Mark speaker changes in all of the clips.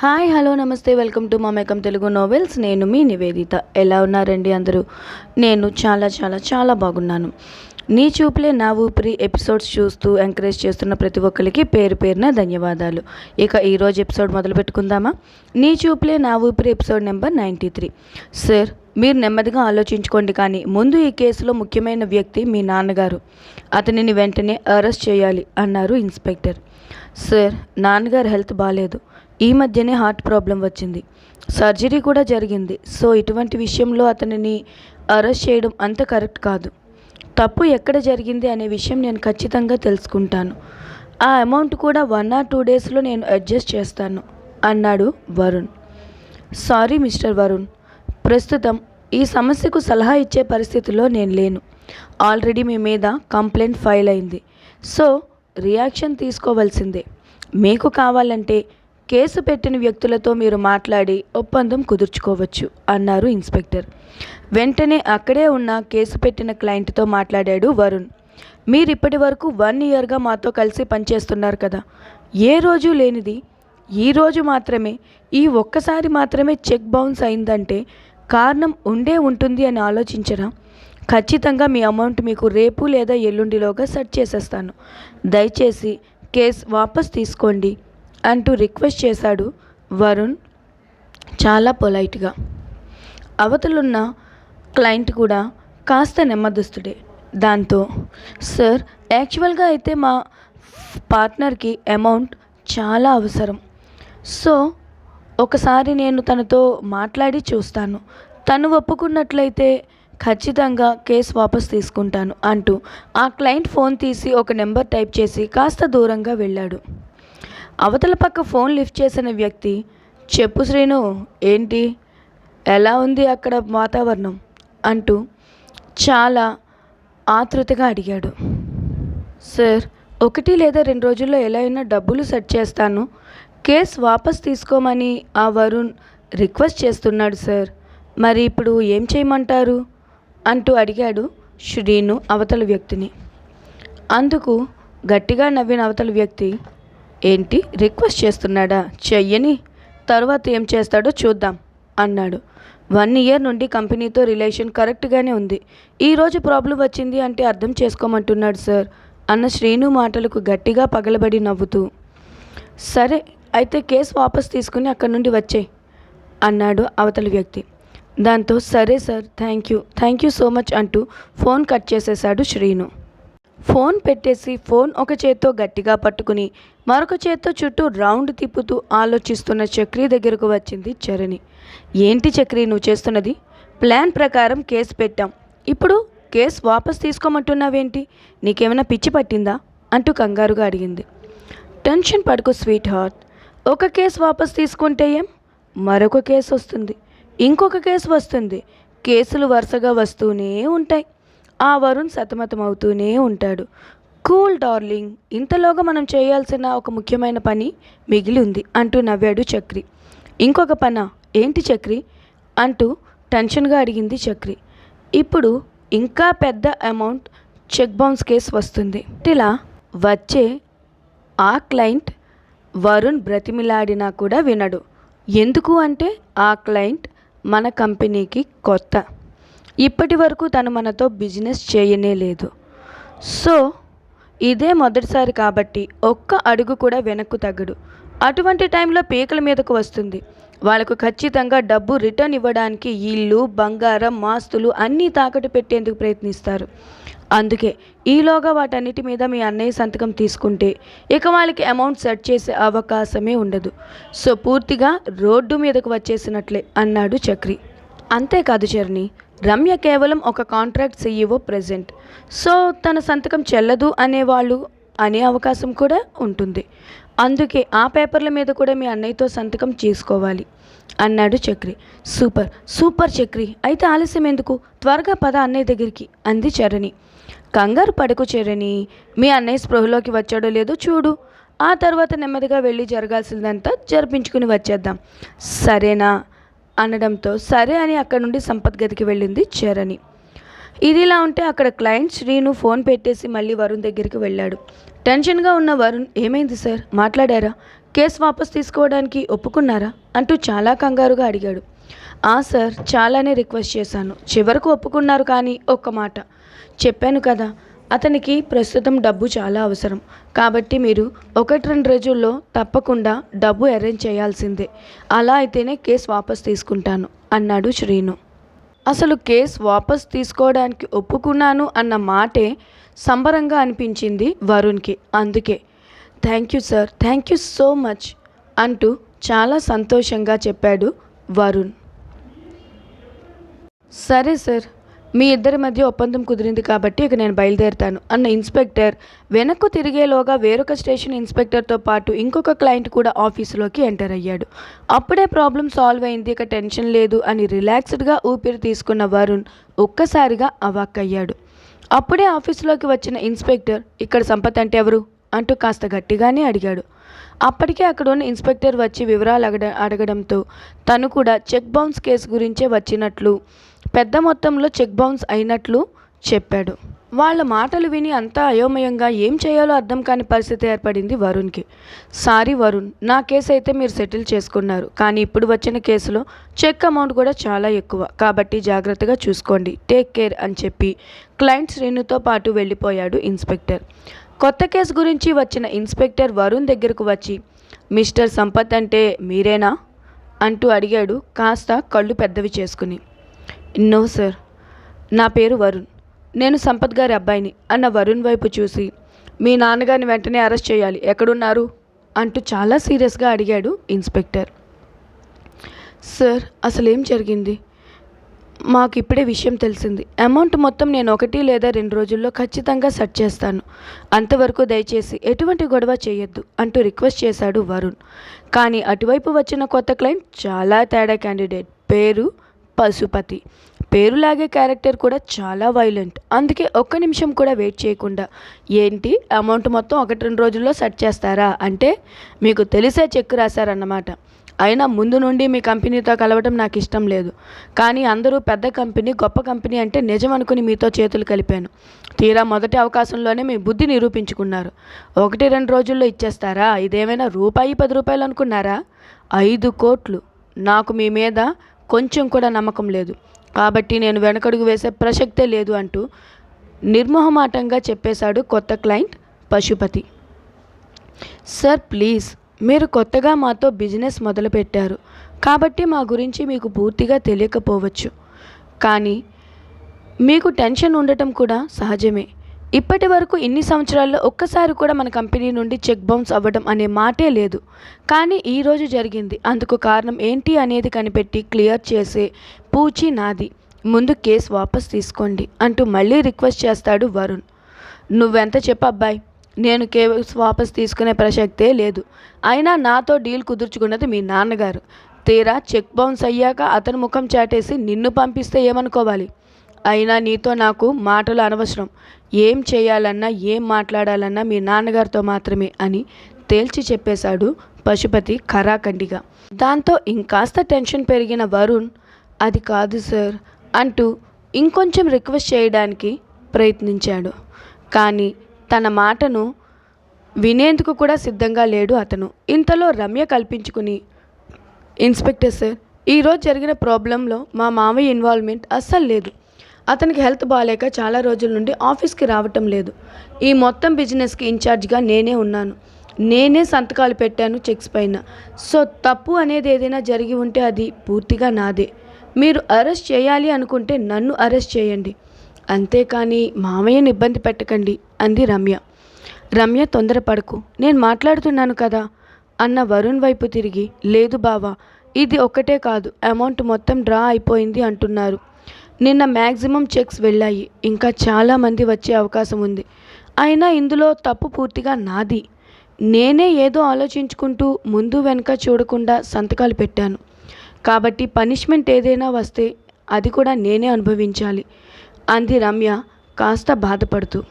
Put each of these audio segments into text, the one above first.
Speaker 1: Hi hello నమస్తే welcome to Mamekam Telugu novels. నేను మీ నివేదిత. ఎలా ఉన్నారండి అందరూ? నేను చాలా చాలా చాలా బాగున్నాను. నీ చూపులే నా ఊపిరి ఎపిసోడ్స్ చూస్తూ ఎంకరేజ్ చేస్తున్న ప్రతి ఒక్కరికి పేరు పేరున ధన్యవాదాలు. ఇక ఈరోజు ఎపిసోడ్ మొదలు పెట్టుకుందామా? నీ చూపులే నా ఊపిరి episode number ninety three. Sir మీరు నెమ్మదిగా ఆలోచించుకోండి కానీ ముందు ఈ కేసులో ముఖ్యమైన వ్యక్తి మీ నాన్నగారు. అతనిని వెంటనే అరెస్ట్ చేయాలి అన్నారు ఇన్స్పెక్టర్. సార్ నాన్నగారు హెల్త్ బాగాలేదు ఈ మధ్యనే హార్ట్ ప్రాబ్లం వచ్చింది. సర్జరీ కూడా జరిగింది. సో ఇటువంటి విషయంలో అతనిని అరెస్ట్ చేయడం అంత కరెక్ట్ కాదు. తప్పు ఎక్కడ జరిగింది అనే విషయం నేను ఖచ్చితంగా తెలుసుకుంటాను. ఆ అమౌంట్ కూడా వన్ ఆర్ టూ డేస్లో నేను అడ్జస్ట్ చేస్తాను అన్నాడు వరుణ్. Sorry mister Varun. ప్రస్తుతం ఈ సమస్యకు సలహా ఇచ్చే పరిస్థితిలో నేను లేను. ఆల్రెడీ మీ మీద కంప్లైంట్ ఫైల్ అయింది. సో రియాక్షన్ తీసుకోవాల్సిందే. మీకు కావాలంటే కేసు పెట్టిన వ్యక్తులతో మీరు మాట్లాడి ఒప్పందం కుదుర్చుకోవచ్చు అన్నారు ఇన్స్పెక్టర్. వెంటనే అక్కడే ఉన్న కేసు పెట్టిన క్లయింట్తో మాట్లాడాడు వరుణ్. మీరు ఇప్పటి వరకు వన్ ఇయర్గా మాతో కలిసి పనిచేస్తున్నారు కదా. ఏ రోజు లేనిది. ఈరోజు మాత్రమే ఈ ఒక్కసారి మాత్రమే చెక్ బౌన్స్ అయిందంటే కారణం ఉండే ఉంటుంది అని ఆలోచించరా? ఖచ్చితంగా మీ అమౌంట్ మీకు రేపు లేదా ఎల్లుండిలోగా సెట్ చేసేస్తాను. దయచేసి కేసు వాపస్ తీసుకోండి. అంటూ రిక్వెస్ట్ చేశాడు వరుణ్ చాలా పొలైట్గా. అవతలున్న క్లయింట్ కూడా కాస్త నెమ్మదిస్తుడే. దాంతో సార్ యాక్చువల్గా అయితే మా పార్ట్నర్కి అమౌంట్ చాలా అవసరం. సో ఒకసారి నేను తనతో మాట్లాడి చూస్తాను. తను ఒప్పుకున్నట్లయితే ఖచ్చితంగా కేసు వాపస్ తీసుకుంటాను అంటూ ఆ క్లయింట్ ఫోన్ తీసి ఒక నెంబర్ టైప్ చేసి కాస్త దూరంగా వెళ్ళాడు. అవతల పక్క ఫోన్ లిఫ్ట్ చేసిన వ్యక్తి చెప్పు శ్రీను ఏంటి? ఎలా ఉంది అక్కడ వాతావరణం? అంటూ చాలా ఆతృతగా అడిగాడు. సార్ ఒకటి లేదా రెండు రోజుల్లో ఎలా అయినా డబ్బులు సెట్ చేస్తాను. కేస్ వాపస్ తీసుకోమని ఆ వరుణ్ రిక్వెస్ట్ చేస్తున్నాడు సార్. మరి ఇప్పుడు ఏం చేయమంటారు? అంటూ అడిగాడు శ్రీను అవతల వ్యక్తిని. అందుకు గట్టిగా నవ్విన అవతల వ్యక్తి ఏంటి? రిక్వెస్ట్ చేస్తున్నాడా? చెయ్యని. తర్వాత ఏం చేస్తాడో చూద్దాం అన్నాడు. వన్ ఇయర్ నుండి కంపెనీతో రిలేషన్ కరెక్ట్గానే ఉంది. ఈరోజు ప్రాబ్లం వచ్చింది అంటే అర్థం చేసుకోమంటున్నాడు సార్ అన్న శ్రీను మాటలకు గట్టిగా పగలబడి నవ్వుతూ. సరే అయితే కేసు వాపస్ తీసుకుని అక్కడి నుండి వచ్చే అన్నాడు అవతలి వ్యక్తి. దాంతో సరే sir thank you. Thank you so much అంటూ ఫోన్ కట్ చేసేశాడు శ్రీను. ఫోన్ పెట్టేసి ఫోన్ ఒక చేత్తో గట్టిగా పట్టుకుని మరొక చేత్తో చుట్టూ రౌండ్ తిప్పుతూ ఆలోచిస్తున్న చక్రి దగ్గరకు వచ్చింది చరణి. ఏంటి చక్రి నువ్వు చేస్తున్నది? ప్లాన్ ప్రకారం కేసు పెట్టాం. ఇప్పుడు కేసు వాపస్ తీసుకోమంటున్నావేంటి? నీకేమైనా పిచ్చి పట్టిందా? అంటూ కంగారుగా అడిగింది. టెన్షన్ పడుకో స్వీట్ హార్ట్. ఒక కేసు వాపస్ తీసుకుంటే ఏం? మరొక కేసు వస్తుంది. ఇంకొక కేసు వస్తుంది. కేసులు వరుసగా వస్తూనే ఉంటాయి. ఆ వరుణ్ సతమతమవుతూనే ఉంటాడు. కూల్ డార్లింగ్ ఇంతలోగా మనం చేయాల్సిన ఒక ముఖ్యమైన పని మిగిలి ఉంది అంటూ నవ్వాడు చక్రి. ఇంకొక పన? ఏంటి చక్రి? అంటూ టెన్షన్గా అడిగింది చక్రి. ఇప్పుడు ఇంకా పెద్ద అమౌంట్ చెక్ బౌన్స్ కేసు వస్తుంది. ఇలా వచ్చే ఆ క్లయింట్ వరుణ్ బ్రతిమిలాడినా కూడా వినడు. ఎందుకు అంటే ఆ క్లయింట్ మన కంపెనీకి కొత్త ఇప్పటి వరకు తను మనతో బిజినెస్ చేయనే లేదు. సో ఇదే మొదటిసారి కాబట్టి ఒక్క అడుగు కూడా వెనక్కు తగ్గడు. అటువంటి టైంలో పీకల మీదకు వస్తుంది. వాళ్ళకు ఖచ్చితంగా డబ్బు రిటర్న్ ఇవ్వడానికి ఇల్లు బంగారం మాస్తులు అన్నీ తాకట్టు పెట్టేందుకు ప్రయత్నిస్తారు. అందుకే ఈలోగా వాటన్నిటి మీద మీ అన్నయ్య సంతకం తీసుకుంటే ఇక వాళ్ళకి అమౌంట్ సెట్ చేసే అవకాశమే ఉండదు. సో పూర్తిగా రోడ్డు మీదకు వచ్చేసినట్లే అన్నాడు చక్రి. అంతేకాదు చర్ని రమ్య కేవలం ఒక కాంట్రాక్ట్ సీఈఓ ప్రెజెంట్. సో తన సంతకం చెల్లదు అనేవాళ్ళు అనే అవకాశం కూడా ఉంటుంది. అందుకే ఆ పేపర్ల మీద కూడా మీ అన్నయ్యతో సంతకం చేసుకోవాలి అన్నాడు చక్రి. Super super Chakri. అయితే ఆలస్యం ఎందుకు? త్వరగా పద అన్నయ్య దగ్గరికి అంది చరణి. కంగారు పడకు చరణి. మీ అన్నయ్య స్పృహలోకి వచ్చాడో లేదో చూడు. ఆ తర్వాత నెమ్మదిగా వెళ్ళి జరగాల్సిందంతా జరిపించుకుని వచ్చేద్దాం. సరేనా? అనడంతో సరే అని అక్కడ నుండి సంపత్ గదికి వెళ్ళింది చరణి. ఇదిలా ఉంటే అక్కడ క్లయింట్ శ్రీను ఫోన్ పెట్టేసి మళ్ళీ వరుణ్ దగ్గరికి వెళ్ళాడు. టెన్షన్గా ఉన్న వరుణ్ ఏమైంది సార్? మాట్లాడారా? కేసు వాపస్ తీసుకోవడానికి ఒప్పుకున్నారా? అంటూ చాలా కంగారుగా అడిగాడు. ఆ సార్ చాలానే రిక్వెస్ట్ చేశాను. చివరకు ఒప్పుకున్నారు కానీ ఒక్క మాట. చెప్పాను కదా అతనికి ప్రస్తుతం డబ్బు చాలా అవసరం. కాబట్టి మీరు ఒకటి రెండు రోజుల్లో తప్పకుండా డబ్బు అరేంజ్ చేయాల్సిందే. అలా అయితేనే కేసు వాపస్ తీసుకుంటాను అన్నాడు శ్రీను. అసలు కేసు వాపస్ తీసుకోవడానికి ఒప్పుకున్నాను అన్న మాటే సంబరంగా అనిపించింది వరుణ్కి. అందుకే thank you sir thank you so much అంటూ చాలా సంతోషంగా చెప్పాడు వరుణ్. సరే సార్ మీ ఇద్దరి మధ్య ఒప్పందం కుదిరింది కాబట్టి ఇక నేను బయలుదేరుతాను అన్న ఇన్స్పెక్టర్. వెనక్కు తిరిగేలోగా వేరొక స్టేషన్ ఇన్స్పెక్టర్తో పాటు ఇంకొక క్లయింట్ కూడా ఆఫీసులోకి ఎంటర్ అయ్యాడు. అప్పుడే ప్రాబ్లం సాల్వ్ అయింది ఇక టెన్షన్ లేదు అని రిలాక్స్డ్గా ఊపిరి తీసుకున్న వరుణ్ ఒక్కసారిగా అవాక్కయ్యాడు అప్పుడే ఆఫీసులోకి వచ్చిన ఇన్స్పెక్టర్ ఇక్కడ సంపత్ అంటే ఎవరు? అంటూ కాస్త గట్టిగానే అడిగాడు. అప్పటికే అక్కడ ఉన్న ఇన్స్పెక్టర్ వచ్చి వివరాలు అడగ అడగడంతో తను కూడా చెక్ బౌన్స్ కేసు గురించే వచ్చినట్లు పెద్ద మొత్తంలో చెక్ బౌన్స్ అయినట్లు చెప్పాడు. వాళ్ళ మాటలు విని అంతా అయోమయంగా ఏం చేయాలో అర్థం కాని పరిస్థితి ఏర్పడింది వరుణ్కి. సారీ వరుణ్ నా కేసు అయితే మీరు సెటిల్ చేసుకున్నారు కానీ ఇప్పుడు వచ్చిన కేసులో చెక్ అమౌంట్ కూడా చాలా ఎక్కువ కాబట్టి జాగ్రత్తగా చూసుకోండి టేక్ కేర్ అని చెప్పి క్లయింట్ శ్రేణుతో పాటు వెళ్ళిపోయాడు ఇన్స్పెక్టర్. కొత్త కేసు గురించి వచ్చిన ఇన్స్పెక్టర్ వరుణ్ దగ్గరకు వచ్చి మిస్టర్ సంపత్ అంటే మీరేనా? అంటూ అడిగాడు కాస్త కళ్ళు పెద్దవి చేసుకుని. No sir. నా పేరు వరుణ్. నేను సంపత్ గారి అబ్బాయిని అన్న వరుణ్ వైపు చూసి మీ నాన్నగారిని వెంటనే అరెస్ట్ చేయాలి. ఎక్కడున్నారు? అంటూ చాలా సీరియస్గా అడిగాడు ఇన్స్పెక్టర్. సార్ అసలు ఏం జరిగింది? మాకు ఇప్పుడే విషయం తెలిసింది. అమౌంట్ మొత్తం నేను ఒకటి లేదా రెండు రోజుల్లో ఖచ్చితంగా సెట్ చేస్తాను. అంతవరకు దయచేసి ఎటువంటి గొడవ చేయొద్దు అంటూ రిక్వెస్ట్ చేశాడు వరుణ్. కానీ అటువైపు వచ్చిన కొత్త క్లయింట్ చాలా తేడా క్యాండిడేట్. పేరు పశుపతి. పేరులాగే క్యారెక్టర్ కూడా చాలా వైలెంట్. అందుకే ఒక్క నిమిషం కూడా వెయిట్ చేయకుండా. ఏంటి? అమౌంట్ మొత్తం ఒకటి రెండు రోజుల్లో సెట్ చేస్తారా? అంటే మీకు తెలిసే చెక్ రాశారన్నమాట. అయినా ముందు నుండి మీ కంపెనీతో కలవటం నాకు ఇష్టం లేదు. కానీ అందరూ పెద్ద కంపెనీ గొప్ప కంపెనీ అంటే నిజం అనుకుని మీతో చేతులు కలిపాను. తీరా మొదటి అవకాశంలోనే మీ బుద్ధి నిరూపించుకున్నారు. ఒకటి రెండు రోజుల్లో ఇచ్చేస్తారా? ఇదేమైనా రూపాయి పది రూపాయలు అనుకున్నారా? ఐదు కోట్లు. నాకు మీ మీద కొంచెం కూడా నమ్మకం లేదు. కాబట్టి నేను వెనకడుగు వేసే ప్రసక్తే లేదు అంటూ నిర్మోహమాటంగా చెప్పేశాడు కొత్త క్లయింట్ పశుపతి. సార్ ప్లీజ్ మీరు కొత్తగా మాతో బిజినెస్ మొదలుపెట్టారు. కాబట్టి మా గురించి మీకు పూర్తిగా తెలియకపోవచ్చు. కానీ మీకు టెన్షన్ ఉండటం కూడా సహజమే. ఇప్పటి వరకు ఇన్ని సంవత్సరాల్లో ఒక్కసారి కూడా మన కంపెనీ నుండి చెక్ బౌన్స్ అవ్వడం అనే మాటే లేదు. కానీ ఈరోజు జరిగింది. అందుకు కారణం ఏంటి అనేది కనిపెట్టి క్లియర్ చేసే పూచి నాది. ముందు కేసు వాపస్ తీసుకోండి అంటూ మళ్ళీ రిక్వెస్ట్ చేస్తాడు వరుణ్. నువ్వెంత చెప్పు అబ్బాయి. నేను కేసు వాపస్ తీసుకునే ప్రసక్తే లేదు. అయినా నాతో డీల్ కుదుర్చుకున్నది మీ నాన్నగారు. తీరా చెక్ బౌన్స్ అయ్యాక అతను ముఖం చాటేసి నిన్ను పంపిస్తే ఏమనుకోవాలి? అయినా నీతో నాకు మాటలు అనవసరం. ఏం చేయాలన్నా ఏం మాట్లాడాలన్నా మీ నాన్నగారితో మాత్రమే అని తేల్చి చెప్పేశాడు పశుపతి ఖరాఖండిగా దాంతో ఇంకాస్త టెన్షన్ పెరిగిన వరుణ్ అది కాదు సార్ అంటూ ఇంకొంచెం రిక్వెస్ట్ చేయడానికి ప్రయత్నించాడు. కానీ తన మాటను వినేందుకు కూడా సిద్ధంగా లేడు అతను. ఇంతలో రమ్య కల్పించుకుని ఇన్స్పెక్టర్ సార్ ఈరోజు జరిగిన ప్రాబ్లంలో మా మామయ్య ఇన్వాల్వ్మెంట్ అస్సలు లేదు. అతనికి హెల్త్ బాగాలేక చాలా రోజుల నుండి ఆఫీస్కి రావటం లేదు. ఈ మొత్తం బిజినెస్కి ఇన్ఛార్జ్గా నేనే ఉన్నాను. నేనే సంతకాలు పెట్టాను చెక్స్ పైన. సో తప్పు అనేది ఏదైనా జరిగి ఉంటే అది పూర్తిగా నాదే. మీరు అరెస్ట్ చేయాలి అనుకుంటే నన్ను అరెస్ట్ చేయండి. అంతేకాని మామయ్యను ఇబ్బంది పెట్టకండి అంది రమ్య. రమ్య తొందరపడకు నేను మాట్లాడుతున్నాను కదా? అన్న వరుణ్ వైపు తిరిగి. లేదు బావా ఇది ఒక్కటే కాదు. అమౌంట్ మొత్తం డ్రా అయిపోయింది అంటున్నారు. నిన్న మ్యాక్సిమం చెక్స్ వెళ్ళాయి. ఇంకా చాలామంది వచ్చే అవకాశం ఉంది. అయినా ఇందులో తప్పు పూర్తిగా నాది. నేనే ఏదో ఆలోచించుకుంటూ ముందు వెనక చూడకుండా సంతకాలు పెట్టాను. కాబట్టి పనిష్మెంట్ ఏదైనా వస్తే అది కూడా నేనే అనుభవించాలి. అంది రమ్య కాస్త బాధపడుతూ.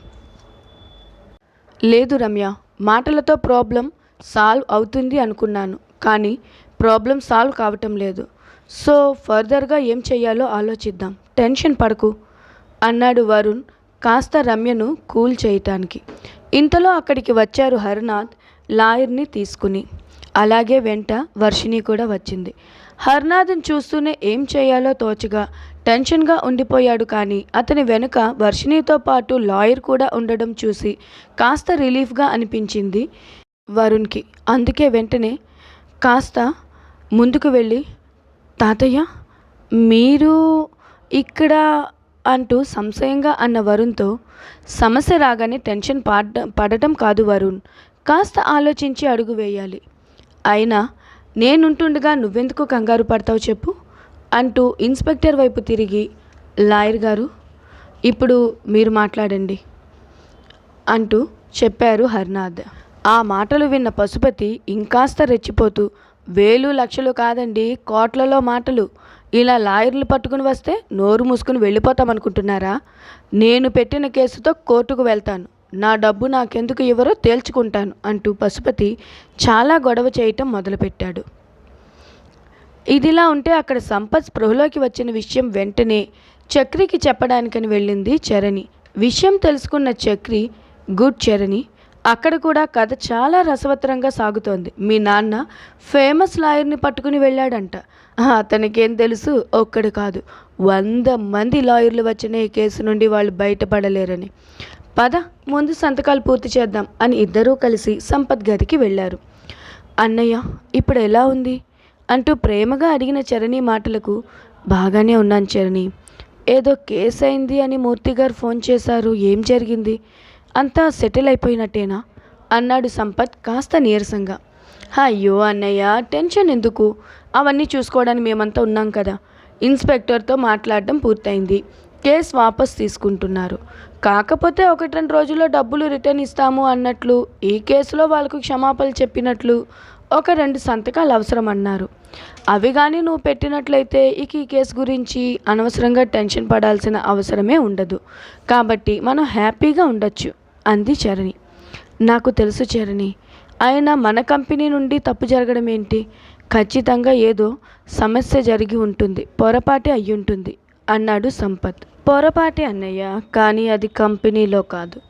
Speaker 1: లేదు రమ్య మాటలతో ప్రాబ్లం సాల్వ్ అవుతుంది అనుకున్నాను. కానీ ప్రాబ్లం సాల్వ్ కావటం లేదు. సో ఫర్దర్గా ఏం చేయాలో ఆలోచిద్దాం. టెన్షన్ పడకు అన్నాడు వరుణ్ కాస్త రమ్యను కూల్ చేయటానికి. ఇంతలో అక్కడికి వచ్చారు హరినాథ్ లాయర్ని తీసుకుని. అలాగే వెంట వర్షిణి కూడా వచ్చింది. హర్నాథ్ని చూస్తూనే ఏం చేయాలో తోచగా టెన్షన్గా ఉండిపోయాడు కానీ అతని వెనుక వర్షిణితో పాటు లాయర్ కూడా ఉండడం చూసి కాస్త రిలీఫ్గా అనిపించింది వరుణ్కి. అందుకే వెంటనే కాస్త ముందుకు వెళ్ళి తాతయ్య మీరు ఇక్కడ అంటూ సంశయంగా అన్న వరుణ్తో సమస్య రాగానే టెన్షన్ పడ పడటం కాదు వరుణ్. కాస్త ఆలోచించి అడుగు వేయాలి. అయినా నేనుంటుండగా నువ్వెందుకు కంగారు పడతావు చెప్పు అంటూ ఇన్స్పెక్టర్ వైపు తిరిగి లాయర్ గారు ఇప్పుడు మీరు మాట్లాడండి అంటూ చెప్పారు హర్నాథ్. ఆ మాటలు విన్న పశుపతి ఇంకాస్త రెచ్చిపోతూ వేలు లక్షలు కాదండి కోట్లలో మాటలు. ఇలా లాయర్లు పట్టుకుని వస్తే నోరు మూసుకుని వెళ్ళిపోతామనుకుంటున్నారా నేను పెట్టిన కేసుతో కోర్టుకు వెళ్తాను. నా డబ్బు నాకెందుకు ఇవ్వరో తేల్చుకుంటాను అంటూ పశుపతి చాలా గొడవ చేయటం మొదలుపెట్టాడు. ఇదిలా ఉంటే అక్కడ సంపత్ స్పృహలోకి వచ్చిన విషయం వెంటనే చక్రికి చెప్పడానికని వెళ్ళింది చరణి. విషయం తెలుసుకున్న చక్రి గుడ్ చరణి అక్కడ కూడా కథ చాలా రసవత్తరంగా సాగుతోంది. మీ నాన్న ఫేమస్ లాయర్ని పట్టుకుని వెళ్ళాడంట. అతనికేం తెలుసు? ఒక్కడు కాదు. వంద మంది లాయర్లు వచ్చిన ఈ కేసు నుండి వాళ్ళు బయటపడలేరని. పద ముందు సంతకాలు పూర్తి చేద్దాం అని ఇద్దరూ కలిసి సంపత్ గదికి వెళ్ళారు. అన్నయ్య ఇప్పుడు ఎలా ఉంది? అంటూ ప్రేమగా అడిగిన చరణి మాటలకు బాగానే ఉన్నాను చరణి. ఏదో కేసు అయింది అని మూర్తి గారు ఫోన్ చేశారు. ఏం జరిగింది? అంతా సెటిల్ అయిపోయినట్టేనా? అన్నాడు సంపత్ కాస్త నీరసంగా. అయ్యో అన్నయ్య టెన్షన్ ఎందుకు? అవన్నీ చూసుకోవడానికి మేమంతా ఉన్నాం కదా. ఇన్స్పెక్టర్తో మాట్లాడడం పూర్తయింది. కేసు వాపస్ తీసుకుంటున్నారు. కాకపోతే ఒకటి రెండు రోజుల్లో డబ్బులు రిటర్న్ ఇస్తాము అన్నట్లు ఈ కేసులో వాళ్ళకు క్షమాపణలు చెప్పినట్లు ఒక రెండు సంతకాలు అవసరం అన్నారు అవి కానీ నువ్వు పెట్టినట్లయితే ఇక ఈ కేసు గురించి అనవసరంగా టెన్షన్ పడాల్సిన అవసరమే ఉండదు. కాబట్టి మనం హ్యాపీగా ఉండొచ్చు అంది చరణి. నాకు తెలుసు చరణి ఆయన మన కంపెనీ నుండి తప్పు జరగడం ఏంటి? ఖచ్చితంగా ఏదో సమస్య జరిగి ఉంటుంది పొరపాటే అయ్యుంటుంది అన్నాడు సంపత్. పొరపాటే అన్నయ్య కానీ అది కంపెనీలో కాదు.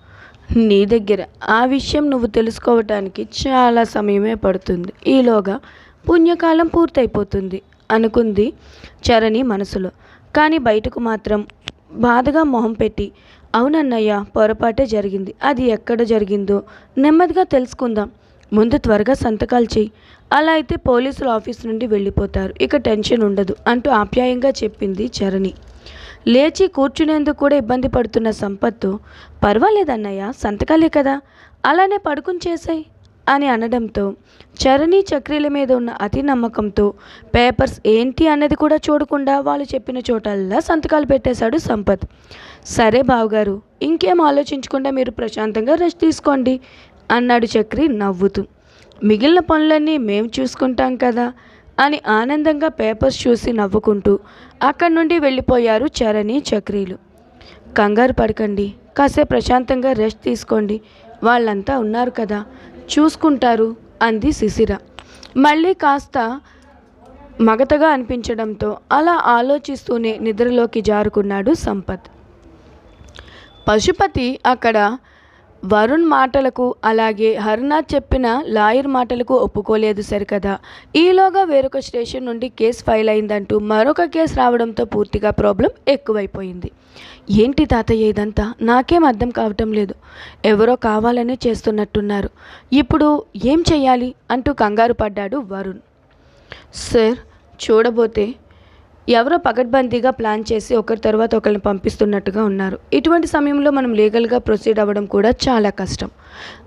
Speaker 1: నీ దగ్గర. ఆ విషయం నువ్వు తెలుసుకోవటానికి చాలా సమయమే పడుతుంది. ఈలోగా పుణ్యకాలం పూర్తయిపోతుంది అనుకుంది చరణి మనసులో. కానీ బయటకు మాత్రం బాధగా మొహం పెట్టి అవునన్నయ్య పొరపాటే జరిగింది. అది ఎక్కడ జరిగిందో నెమ్మదిగా తెలుసుకుందాం. ముందు త్వరగా సంతకాలు చేయి అలా అయితే పోలీసుల ఆఫీస్ నుండి వెళ్ళిపోతారు. ఇక టెన్షన్ ఉండదు అంటూ ఆప్యాయంగా చెప్పింది చరణి. లేచి కూర్చునేందుకు కూడా ఇబ్బంది పడుతున్న సంపత్తు పర్వాలేదన్నయ్య సంతకాలే కదా అలానే పడుకుని చేసాయి అని అనడంతో చరణి చక్రీల మీద ఉన్న అతి నమ్మకంతో పేపర్స్ ఏంటి అన్నది కూడా చూడకుండా వాళ్ళు చెప్పిన చోటల్లా సంతకాలు పెట్టేశాడు సంపత్. సరే బావగారు ఇంకేం ఆలోచించకుండా మీరు ప్రశాంతంగా రెస్ట్ తీసుకోండి అన్నాడు చక్రి నవ్వుతూ. మిగిలిన పనులన్నీ మేము చూసుకుంటాం కదా అని ఆనందంగా పేపర్స్ చూసి నవ్వుకుంటూ అక్కడి నుండి వెళ్ళిపోయారు చరణి చక్రీలు. కంగారు పడకండి. కాసేపు ప్రశాంతంగా రెస్ట్ తీసుకోండి. వాళ్ళంతా ఉన్నారు కదా. చూసుకుంటారు అంది శిశిర. మళ్ళీ కాస్త మగతగా అనిపించడంతో అలా ఆలోచిస్తూనే నిద్రలోకి జారుకున్నాడు సంపత్. పశుపతి అక్కడ వరుణ్ మాటలకు అలాగే హరినాథ్ చెప్పిన లాయర్ మాటలకు ఒప్పుకోలేదు సరికదా. ఈలోగా వేరొక స్టేషన్ నుండి కేసు ఫైల్ అయిందంటూ మరొక కేసు రావడంతో పూర్తిగా ప్రాబ్లం ఎక్కువైపోయింది. ఏంటి తాతయ్య ఇదంతా? నాకేం అర్థం కావటం లేదు. ఎవరో కావాలనే చేస్తున్నట్టున్నారు. ఇప్పుడు ఏం చెయ్యాలి? అంటూ కంగారు పడ్డాడు వరుణ్. సార్ చూడబోతే ఎవరో పకడ్బందీగా ప్లాన్ చేసి ఒకరి తర్వాత ఒకరిని పంపిస్తున్నట్టుగా ఉన్నారు. ఇటువంటి సమయంలో మనం లీగల్గా ప్రొసీడ్ అవ్వడం కూడా చాలా కష్టం.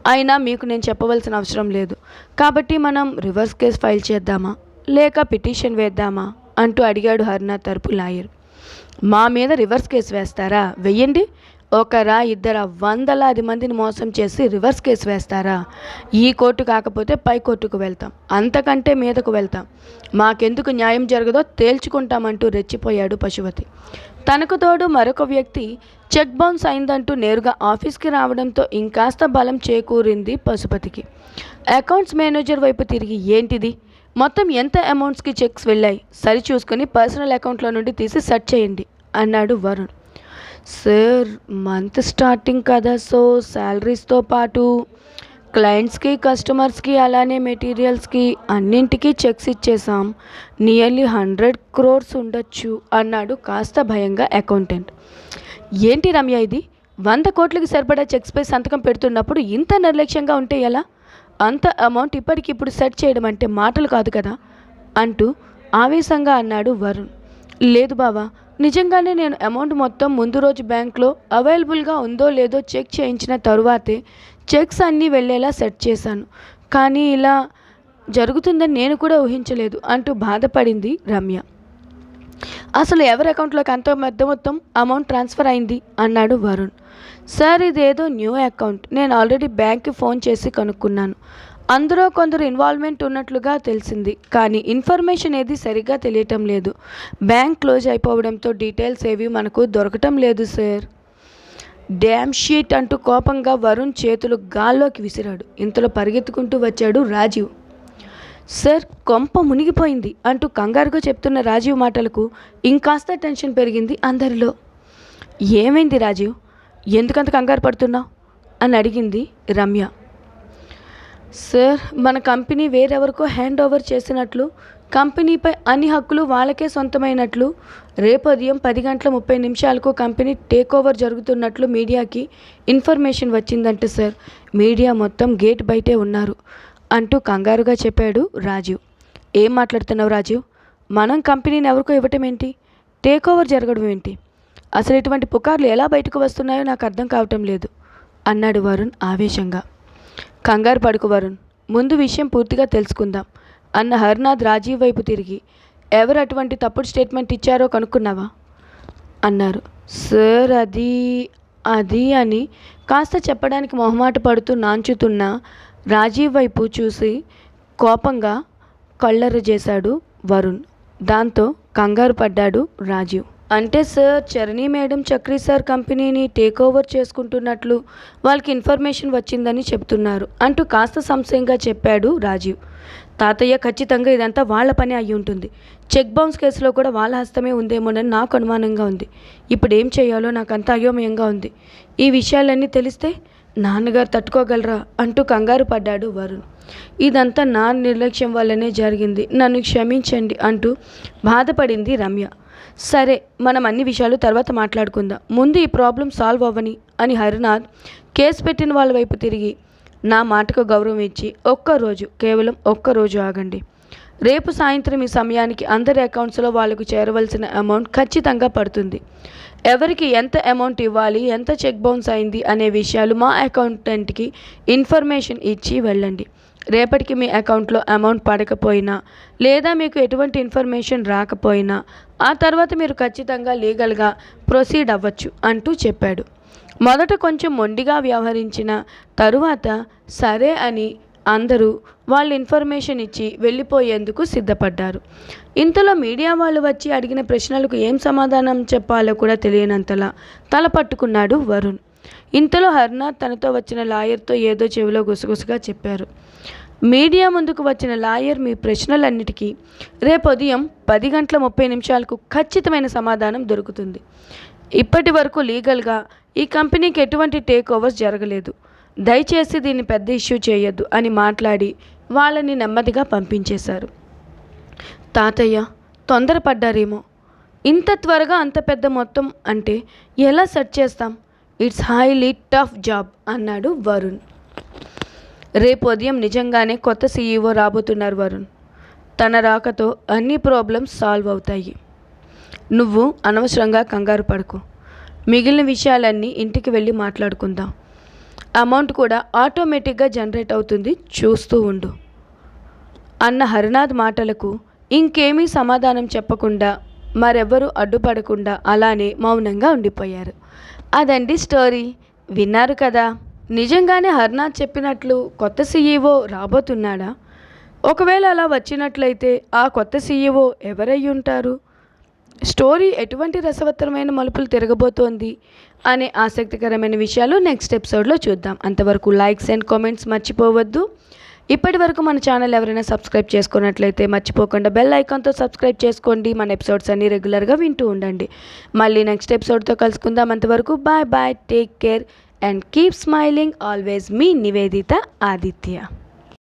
Speaker 1: అయినా మీకు నేను చెప్పవలసిన అవసరం లేదు. కాబట్టి మనం రివర్స్ కేస్ ఫైల్ చేద్దామా? లేక పిటిషన్ వేద్దామా? అంటూ అడిగాడు హర్నాథ్ తరపు లాయర్. మా మీద రివర్స్ కేసు వేస్తారా? వెయ్యండి ఒకరా ఇద్దరా వందలాది మందిని మోసం చేసి రివర్స్ కేసు వేస్తారా? ఈ కోర్టు కాకపోతే పై కోర్టుకు వెళ్తాం. అంతకంటే మీదకు వెళ్తాం. మాకెందుకు న్యాయం జరగదో తేల్చుకుంటామంటూ రెచ్చిపోయాడు పశుపతి. తనకు తోడు మరొక వ్యక్తి చెక్ బౌన్స్ అయిందంటూ నేరుగా ఆఫీస్కి రావడంతో ఇంకాస్త బలం చేకూరింది పశుపతికి. అకౌంట్స్ మేనేజర్ వైపు తిరిగి ఏంటిది? మొత్తం ఎంత అమౌంట్స్కి చెక్స్ వెళ్ళాయి? సరి చూసుకుని పర్సనల్ అకౌంట్లో నుండి తీసి సెట్ చేయండి అన్నాడు వరుణ్. సార్ మంత్ స్టార్టింగ్ కదా సో శాలరీస్తో పాటు క్లయింట్స్కి కస్టమర్స్కి అలానే మెటీరియల్స్కి అన్నింటికీ చెక్స్ ఇచ్చేసాం. నియర్లీ హండ్రెడ్ క్రోర్స్ ఉండొచ్చు అన్నాడు కాస్త భయంగా అకౌంటెంట్. ఏంటి రమ్య ఇది? వంద కోట్లకి సరిపడా చెక్స్పై సంతకం పెడుతున్నప్పుడు ఇంత నిర్లక్ష్యంగా ఉంటే ఎలా? అంత అమౌంట్ ఇప్పటికిప్పుడు సెట్ చేయడం అంటే మాటలు కాదు కదా? అంటూ ఆవేశంగా అన్నాడు వరుణ్. లేదు బావా నిజంగానే నేను అమౌంట్ మొత్తం ముందు రోజు బ్యాంక్లో అవైలబుల్గా ఉందో లేదో చెక్ చేయించిన తరువాతే చెక్స్ అన్నీ వెళ్ళేలా సెట్ చేశాను. కానీ ఇలా జరుగుతుందని నేను కూడా ఊహించలేదు అంటూ బాధపడింది రమ్య. అసలు ఎవరి అకౌంట్లోకి అంత పెద్ద మొత్తం అమౌంట్ ట్రాన్స్ఫర్ అయింది? అన్నాడు వరుణ్. సార్ ఇదేదో న్యూ అకౌంట్ నేను ఆల్రెడీ బ్యాంక్కి ఫోన్ చేసి కనుక్కున్నాను. అందులో కొందరు ఇన్వాల్వ్మెంట్ ఉన్నట్లుగా తెలిసింది కానీ ఇన్ఫర్మేషన్ ఏది సరిగ్గా తెలియటం లేదు. బ్యాంక్ క్లోజ్ అయిపోవడంతో డీటెయిల్స్ ఏవి మనకు దొరకటం లేదు సార్. డ్యామ్ షీట్ అంటూ కోపంగా వరుణ్ చేతులు గాల్లోకి విసిరాడు. ఇంతలో పరిగెత్తుకుంటూ వచ్చాడు రాజీవ్. సార్ కొంప మునిగిపోయింది అంటూ కంగారుగా చెప్తున్న రాజీవ్ మాటలకు ఇంకాస్త టెన్షన్ పెరిగింది అందరిలో. ఏమైంది రాజీవ్? ఎందుకంత కంగారు పడుతున్నావు? అని అడిగింది రమ్య. సార్ మన కంపెనీ వేరెవరికో హ్యాండ్ ఓవర్ చేసినట్లు కంపెనీపై అన్ని హక్కులు వాళ్ళకే సొంతమైనట్లు రేపు ఉదయం పది గంటల ముప్పై నిమిషాలకు కంపెనీ టేక్ ఓవర్ జరుగుతున్నట్లు మీడియాకి ఇన్ఫర్మేషన్ వచ్చిందంట సార్. మీడియా మొత్తం గేట్ బయటే ఉన్నారు అంటూ కంగారుగా చెప్పాడు రాజీవ్. ఏం మాట్లాడుతున్నావు రాజీవ్? మనం కంపెనీని ఎవరికో ఇవ్వటం ఏంటి? టేక్ ఓవర్ జరగడం ఏంటి? అసలు ఇటువంటి పుకార్లు ఎలా బయటకు వస్తున్నాయో నాకు అర్థం కావటం లేదు అన్నాడు వరుణ్ ఆవేశంగా. కంగారు పడుకు వరుణ్. ముందు విషయం పూర్తిగా తెలుసుకుందాం. అన్న హర్నాథ్ రాజీవ్ వైపు తిరిగి ఎవరు అటువంటి తప్పుడు స్టేట్మెంట్ ఇచ్చారో కనుక్కున్నావా? అన్నారు. సార్ అది అది అని కాస్త చెప్పడానికి మొహమాట పడుతూ నాంచుతున్న రాజీవ్ వైపు చూసి కోపంగా కళ్ళెర్ర చేశాడు వరుణ్. దాంతో కంగారు పడ్డాడు రాజీవ్. అంటే sir Charani madam Chakri sir కంపెనీని టేక్ ఓవర్ చేసుకుంటున్నట్లు వాళ్ళకి ఇన్ఫర్మేషన్ వచ్చిందని చెప్తున్నారు. అంటూ కాస్త సంశయంగా చెప్పాడు రాజీవ్. తాతయ్య ఖచ్చితంగా ఇదంతా వాళ్ళ పని అయి ఉంటుంది. చెక్ బౌన్స్ కేసులో కూడా వాళ్ళ హస్తమే ఉందేమోనని నాకు అనుమానంగా ఉంది. ఇప్పుడు ఏం చేయాలో నాకు అంత అయోమయంగా ఉంది. ఈ విషయాలన్నీ తెలిస్తే నాన్నగారు తట్టుకోగలరా అంటూ కంగారు పడ్డాడు వరుణ్. ఇదంతా నా నిర్లక్ష్యం వల్లనే జరిగింది. నన్ను క్షమించండి అంటూ బాధపడింది రమ్య. సరే మనం అన్ని విషయాలు తర్వాత మాట్లాడుకుందాం. ముందు ఈ ప్రాబ్లం సాల్వ్ అవ్వని అని హరినాథ్ కేసు పెట్టిన వాళ్ళ వైపు తిరిగి నా మాటకు గౌరవం ఇచ్చి ఒక్కరోజు కేవలం ఒక్కరోజు ఆగండి. రేపు సాయంత్రం ఈ సమయానికి అందరి అకౌంట్స్లో వాళ్ళకు చేరవలసిన అమౌంట్ ఖచ్చితంగా పడుతుంది. ఎవరికి ఎంత అమౌంట్ ఇవ్వాలి ఎంత చెక్ బౌన్స్ అయింది అనే విషయాలు మా అకౌంటెంట్కి ఇన్ఫర్మేషన్ ఇచ్చి వెళ్ళండి. రేపటికి మీ అకౌంట్లో అమౌంట్ పడకపోయినా లేదా మీకు ఎటువంటి ఇన్ఫర్మేషన్ రాకపోయినా ఆ తర్వాత మీరు ఖచ్చితంగా లీగల్గా ప్రొసీడ్ అవ్వచ్చు అంటూ చెప్పాడు. మొదట కొంచెం మొండిగా వ్యవహరించిన తరువాత సరే అని అందరూ వాళ్ళు ఇన్ఫర్మేషన్ ఇచ్చి వెళ్ళిపోయేందుకు సిద్ధపడ్డారు. ఇంతలో మీడియా వాళ్ళు వచ్చి అడిగిన ప్రశ్నలకు ఏం సమాధానం చెప్పాలో కూడా తెలియనంతలా తల పట్టుకున్నాడు వరుణ్. ఇంతలో హర్నాథ్ తనతో వచ్చిన లాయర్తో ఏదో చెవిలో గుసగుసగా చెప్పారు. మీడియా ముందుకు వచ్చిన లాయర్ మీ ప్రశ్నలన్నిటికీ రేపు ఉదయం పది గంటల ముప్పై నిమిషాలకు ఖచ్చితమైన సమాధానం దొరుకుతుంది. ఇప్పటి వరకు లీగల్గా ఈ కంపెనీకి ఎటువంటి టేక్ ఓవర్స్ జరగలేదు. దయచేసి దీన్ని పెద్ద ఇష్యూ చేయొద్దు అని మాట్లాడి వాళ్ళని నెమ్మదిగా పంపించేశారు. తాతయ్య తొందరపడ్డారేమో. ఇంత త్వరగా అంత పెద్ద మొత్తం అంటే ఎలా సెట్ చేస్తాం? ఇట్స్ హైలీ టఫ్ జాబ్ అన్నాడు వరుణ్. రేపు ఉదయం నిజంగానే కొత్త సీఈఓ రాబోతున్నారు వరుణ్. తన రాకతో అన్ని ప్రాబ్లమ్స్ సాల్వ్ అవుతాయి. నువ్వు అనవసరంగా కంగారు పడకు. మిగిలిన విషయాలన్నీ ఇంటికి వెళ్ళి మాట్లాడుకుందాం. అమౌంట్ కూడా ఆటోమేటిక్గా జనరేట్ అవుతుంది. చూస్తూ ఉండు. అన్న హరినాథ్ మాటలకు ఇంకేమీ సమాధానం చెప్పకుండా మరెవ్వరూ అడ్డుపడకుండా అలానే మౌనంగా ఉండిపోయారు. అదండి స్టోరీ విన్నారు కదా? నిజంగానే హర్నాథ్ చెప్పినట్లు కొత్త సీఈఓ రాబోతున్నాడా? ఒకవేళ అలా వచ్చినట్లయితే ఆ కొత్త సీఈఓ ఎవరై ఉంటారు? స్టోరీ ఎటువంటి రసవత్తరమైన మలుపులు తిరగబోతోంది అనే ఆసక్తికరమైన విషయాలు నెక్స్ట్ ఎపిసోడ్లో చూద్దాం. అంతవరకు లైక్స్ అండ్ కామెంట్స్ మర్చిపోవద్దు. ఇప్పటి వరకు మన ఛానల్ ఎవరైనా సబ్స్క్రైబ్ చేసుకున్నట్లయితే మర్చిపోకుండా బెల్ ఐకాన్తో సబ్స్క్రైబ్ చేసుకోండి. మన ఎపిసోడ్స్ అన్ని రెగ్యులర్గా వింటూ ఉండండి. మళ్ళీ నెక్స్ట్ ఎపిసోడ్తో కలుసుకుందాం. అంతవరకు bye bye take care. And keep smiling always me Nivedita Aditya